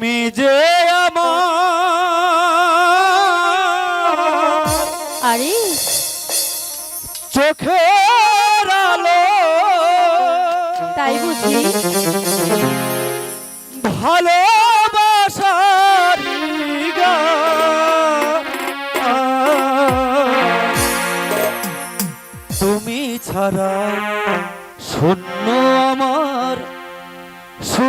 তুমি যে আমার আরে। আলো। তাই বুঝি। গান। তুমি ছাড়া শূন্য আমার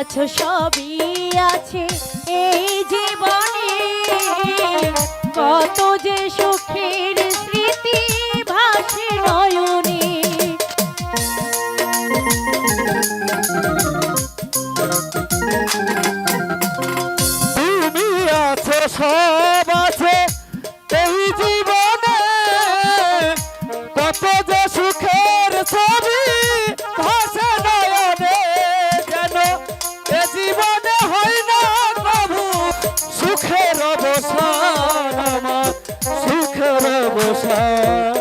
আছো সবই আছে এই জীবনে। কত যে সুখের সুখের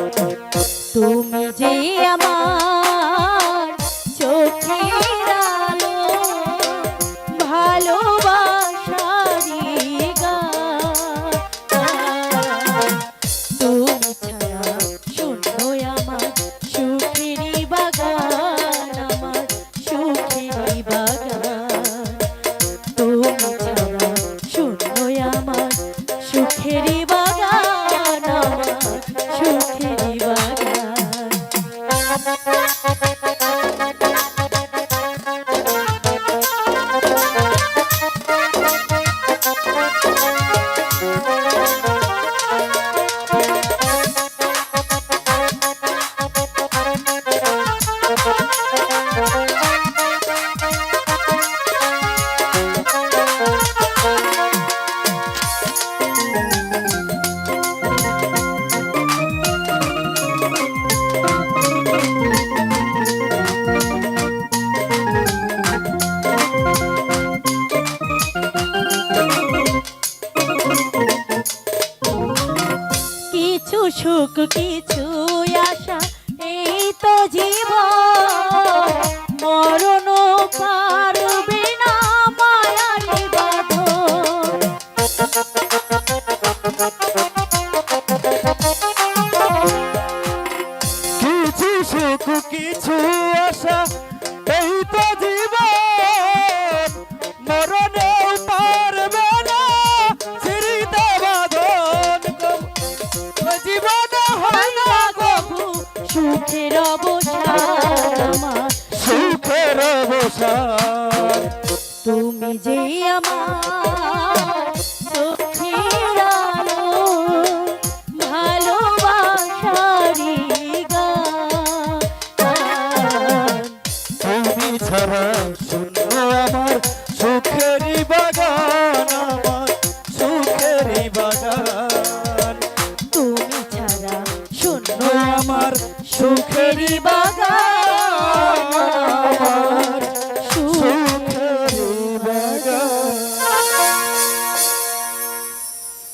সুখ কিছু আশা এই তো জীবন। মরণ পারবে না মায়ারি বাঁধন সুখের অবসান আমার সুখের অবসান তুমি যে আমার সুখের আলো তুমি ছাড়া শুনো আমার সুখেরই বাগান। বাগান। তুমি